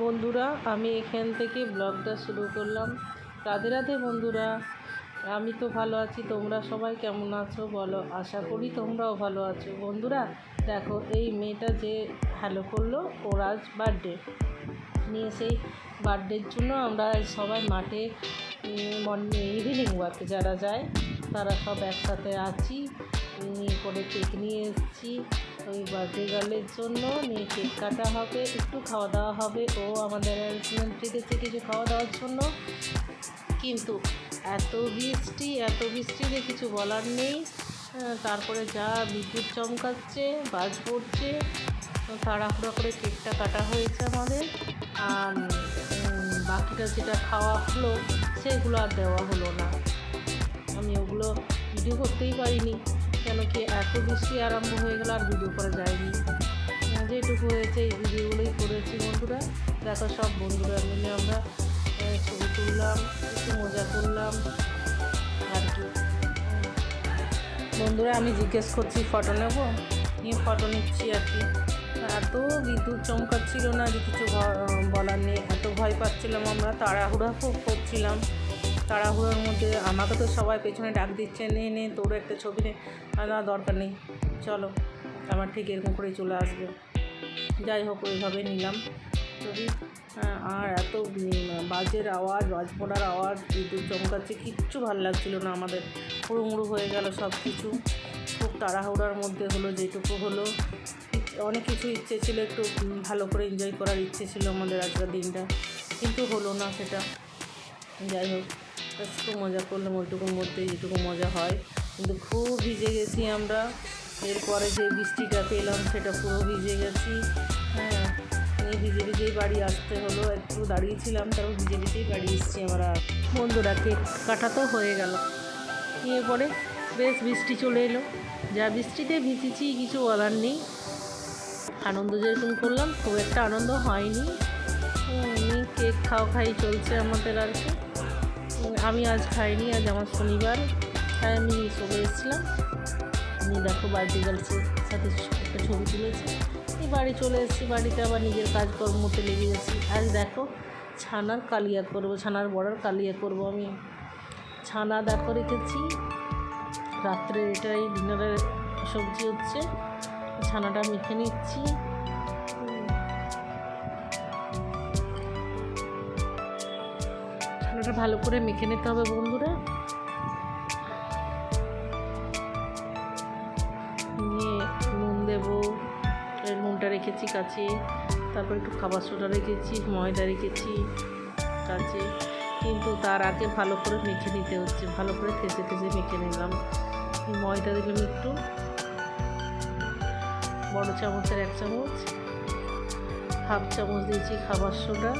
বন্ধুরা, আমি এখান থেকে ব্লগটা শুরু করলাম। রাধে রাধে বন্ধুরা, আমি তো ভালো আছি। তোমরা সবাই কেমন আছো বলো? আশা করি তোমরাও ভালো আছো। বন্ধুরা, দেখো, এই মেয়েটা যে হ্যালো করল, ওর আজ বার্থডে নিয়ে সেই বার্থডের জন্য আমরা সবাই মাঠে মর্নিং ইভিনিং ওয়ার্কে যারা যায়, তারা সব একসাথে আছি করে কেক নিয়ে এসেছি। ওই বার্থডে গার্লের জন্য নিয়ে কেক কাটা হবে, একটু খাওয়া দাওয়া হবে। ও আমাদের অ্যারেঞ্জমেন্ট রেখেছে কিছু খাওয়া দাওয়ার জন্য। কিন্তু এত বৃষ্টি এত বৃষ্টি যে কিছু বলার নেই। তারপরে যা বিদ্যুৎ চমকাচ্ছে বাজ পড়ছে তাড়াহুড়া করে কেকটা কাটা হয়েছে আমাদের। আর বাকিটা যেটা খাওয়া হলো, সেগুলো আর দেওয়া হলো না। আমি ওগুলো ভিডিও করতেই পারিনি। কেন কি এত বৃষ্টি আরম্ভ হয়ে গেল আর ভিডিও করা যায়নি। যেটুকু হয়েছে এই ভিডিওগুলোই করেছি বন্ধুরা। দেখো সব বন্ধুরা মিলে আমরা ছবি তুললাম, একটু মজা করলাম, আর কি। বন্ধুরা, আমি জিজ্ঞেস করছি ফটো নেব? নিয়ে ফটো নিচ্ছি আর কি। এত বিদ্যুৎ চমকাচ্ছিল না যে কিছু বলার নেই। এত ভয় পাচ্ছিলাম আমরা, তাড়াহুড়া খুব করছিলাম। তাড়াহুড়োর মধ্যে আমাকে তো সবাই পেছনে ডাক দিচ্ছে, নে নে তোর একটা ছবি নে। না, দরকার নেই। চলো, আমার ঠিক এরকম করেই চলে আসবে। যাই হোক, ওইভাবে নিলাম। ছবি আর এত বাজের আওয়াজ বাজ পড়ার আওয়াজ বিদ্যুৎ চমকাচ্ছে, কিচ্ছু ভালো লাগছিল না আমাদের। হুড়ুমুড়ু হয়ে গেল সব কিছু খুব তাড়াহুড়ার মধ্যে হলো, যেটুকু হলো। অনেক কিছু ইচ্ছে ছিল, একটু ভালো করে এনজয় করার ইচ্ছে ছিল আমাদের আজকের দিনটা। কিন্তু হলো না সেটা। যাই হোক। খুব মজা করলাম, ওইটুকুর মধ্যে যেটুকু মজা হয়। কিন্তু খুব ভিজে গেছি আমরা। এরপরে যে বৃষ্টিটা পেলাম, সেটা পুরো ভিজে গেছি। হ্যাঁ এই ভিজে ভিজেই বাড়ি আসতে হলো। একটু দাঁড়িয়েছিলাম, তারপর ভিজে ভিজেই বাড়ি এসেছি আমরা। বন্ধুরা কেক কাটা তো হয়ে গেল। নিয়ে পরে বেশ বৃষ্টি চলে এলো। যা বৃষ্টিতে ভিজেছি, কিছু বলার নেই। আনন্দ যেরকম করলাম, খুব একটা আনন্দ হয়নি। কেক খাওয়া খাই চলছে আমাদের আর কি। আমি আজ খাইনি, আজ আমার শনিবার। তাই আমি চলে এসেছিলাম। আমি দেখো বাড়িতে গার্লসের সাথে একটা ছবি তুলেছি। এই বাড়ি চলে এসেছি, বাড়িতে আবার নিজের কাজকর্মতে লেগে গেছি আজ দেখো, ছানার কালিয়া করব, ছানার বড়ার কালিয়া করব আমি। ছানা দেখো রেখেছি, রাত্রে এটাই ডিনারের সবজি হচ্ছে। ছানাটা মেখে নিচ্ছি। ছানাটা ভালো করে মেখে নিতে হবে বন্ধুরা। নিয়ে নুন দেবো নুনটা রেখেছি কাছে তারপর একটু খাবার সোডা রেখেছি, ময়দা রেখেছি কাছে কিন্তু তার আগে ভালো করে মেখে নিতে হচ্ছে, ভালো করে থেসে থেসে মেখে নিলাম। ময়দা দিলাম একটু। বড় চামচের এক চামচ, হাফ চামচ দিয়েছি খাবার সোডা।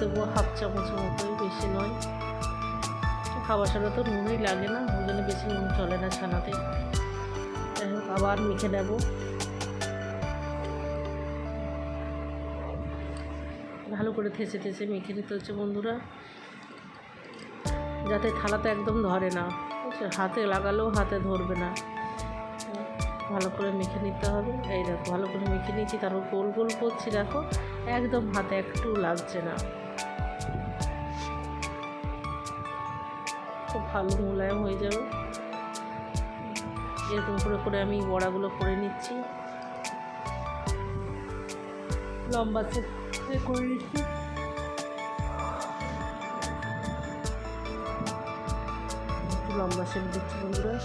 দেবো, হাফ চামচের মতোই বেশি নয়। খাবার সাথে তো নুনই লাগে না, ওই জন্য বেশি নুন চলে না ছানাতে। যাই আবার মেখে নেব। ভালো করে থেসে থেসে মেখে নিতে হচ্ছে বন্ধুরা। যাতে থালাতে একদম ধরে না? হাতে লাগালেও হাতে ধরবে না। ভালো করে মেখে নিতে হবে। এই দেখো, ভালো করে মেখে নিয়েছি, তারপর গোল গোল করছি, দেখো? একদম হাতে একটু লাগছে না। খুব ভালো মোলায়েম হয়ে যাবে। এরকম করে করে আমি বড়াগুলো করে নিচ্ছি। লম্বা চেপে করে নিচ্ছি। লম্বা সেপ দিচ্ছি বন্ধুরা।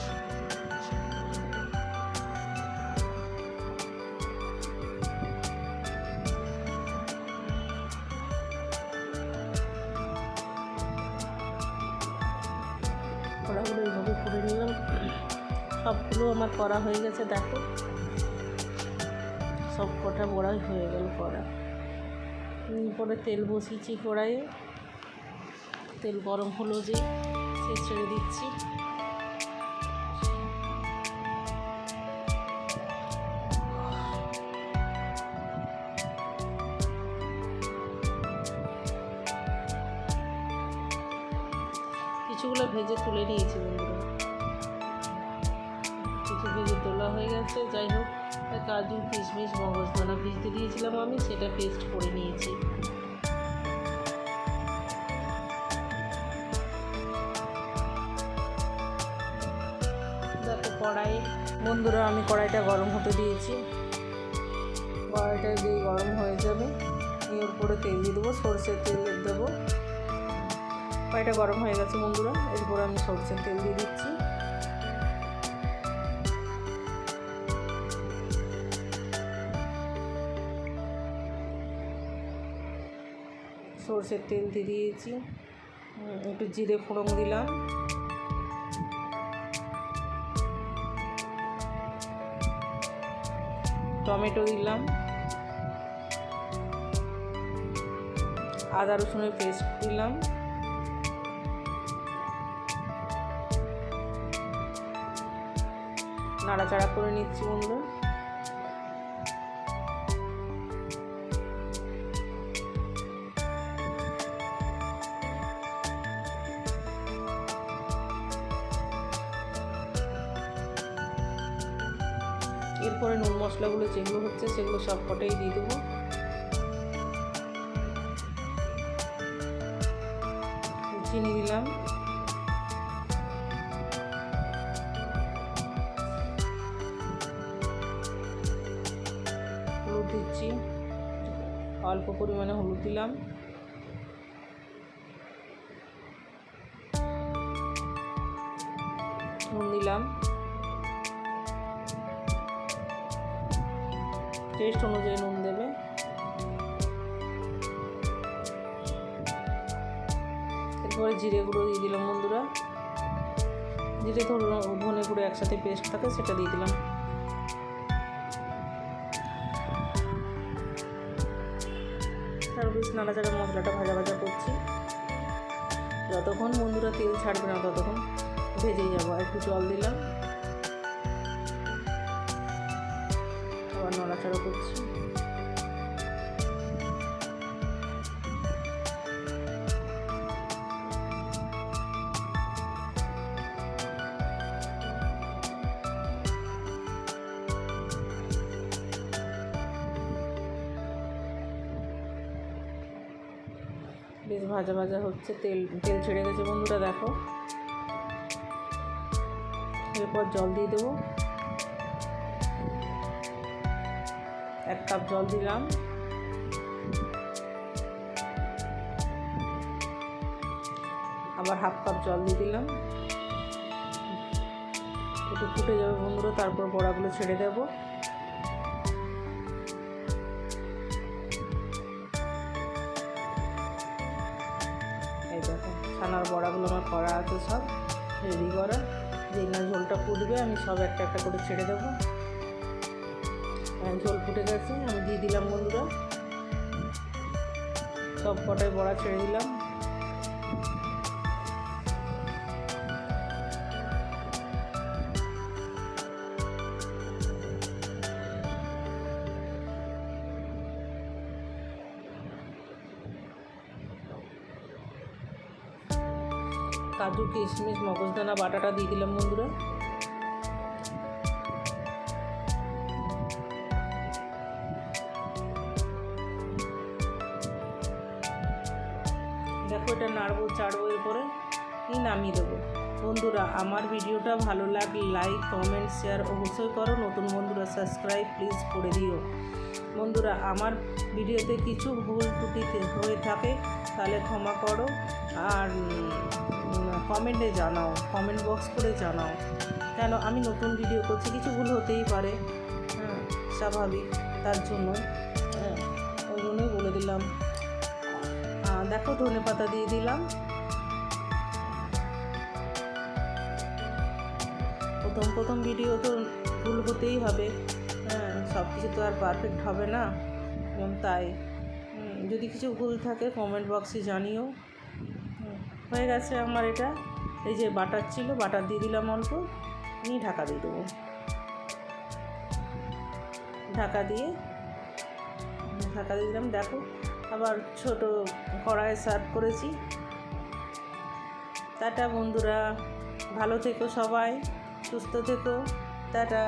এইভাবে করে নিলাম। সবগুলো আমার করা হয়ে গেছে, দেখো। সব কটা বড়াই হয়ে গেল করা। পরে তেল বসিয়েছি কড়াইয়ে। তেল গরম হলো যে, সে ছেড়ে দিচ্ছি। কিছুগুলো ভেজে তুলে নিয়েছি বন্ধুরা। কিছু ভেজে তোলা হয়ে গেছে। যাই হোক কাজু কিশমিশ, মগজদানা ভিজতে দিয়েছিলাম আমি, সেটা পেস্ট করে নিয়েছি। দেখো কড়াই বন্ধুরা, আমি কড়াইটা গরম হতে দিয়েছি। কড়াইটা দিয়ে গরম হয়ে যাবে। এর উপরে তেল দিয়ে দেবো, সর্ষের তেল দেবো। কড়াইটা গরম হয়ে গেছে বন্ধুরা এরপরে আমি সর্ষের তেল দিয়ে দিচ্ছি। সর্ষের তেল দিয়ে দিয়েছি। একটু জিরে ফোড়ন দিলাম। টমেটো দিলাম। আদা রসুনের পেস্ট দিলাম। নাড়াচাড়া করে নিচ্ছি বন্ধুরা। মশলাগুলো যেগুলো হচ্ছে সেগুলো সব কটাই দিয়ে দেবো। চিনি দিলাম। হলুদ দিচ্ছি। অল্প পরিমাণে হলুদ দিলাম। নুন দিলাম। টেস্ট অনুযায়ী নুন দেবে। এরপরে জিরে গুঁড়ো দিয়ে দিলাম বন্ধুরা। জিরে ধরুন ধনে গুঁড়ো একসাথে পেস্ট থাকে, সেটা দিয়ে দিলাম। তার বেশ নাড়াচাড়া মশলাটা ভাজা ভাজা করছি। যতক্ষণ বন্ধুরা তেল ছাড়বে না ততক্ষণ ভেজেই যাব। একটু জল দিলাম। আবার করছি। বেশ ভাজা ভাজা হচ্ছে, তেল তেল ছেড়ে গেছে বন্ধুরা, দেখো। এরপর জল দিয়ে দেবো। এক কাপ জল দিলাম। আবার হাফ কাপ জল দিয়ে দিলাম। একটু ফুটে যাবে বন্ধুরা তারপর বড়াগুলো ছেড়ে দেব। এই দেখো, ছানার বড়াগুলো আমার করা আছে সব রেডি করা। যেই না ঝোলটা ফুটবে, আমি সব একটা একটা করে ছেড়ে দেবো। হ্যাঁ, ঝোল ফুটে গেছে আমি দিয়ে দিলাম বন্ধুরা সব কটাই বড়া ছেড়ে দিলাম। কাজু কিশমিশ মগজদানা বাটাটা দিয়ে দিলাম বন্ধুরা। দেখো এটা নাড়বো, চাড়বো, এরপরে নামিয়ে দেবো? বন্ধুরা, আমার ভিডিওটা ভালো লাগলে লাইক কমেন্ট শেয়ার অবশ্যই করো। নতুন বন্ধুরা সাবস্ক্রাইব প্লিজ করে দিও। বন্ধুরা, আমার ভিডিওতে কিছু ভুল ত্রুটি হয়ে থাকে, তাহলে ক্ষমা করো। আর কমেন্টে জানাও কমেন্ট বক্স করে জানাও। কেন? আমি নতুন ভিডিও করছি, কিছু ভুল হতেই পারে। হ্যাঁ স্বাভাবিক, তার জন্য হ্যাঁ ওই জন্যই বলে দিলাম। দেখো, ধনে পাতা দিয়ে দিলাম। প্রথম প্রথম ভিডিও তো ভুল হতেই হবে। হ্যাঁ সব কিছু তো আর পারফেক্ট হবে না। তাই। যদি কিছু ভুল থাকে কমেন্ট বক্সে জানিও। হয়ে গেছে আমার এটা। এই যে বাটার ছিল, বাটার দিয়ে দিলাম অল্প। নিয়ে ঢাকা দিয়ে দেবো। ঢাকা দিয়ে ঢাকা দিয়ে দিলাম, দেখো। আবার ছোট কড়ায় সার্ভ করেছি। টাটা বন্ধুরা ভালো থেকো সবাই সুস্থ থেকো টাটা।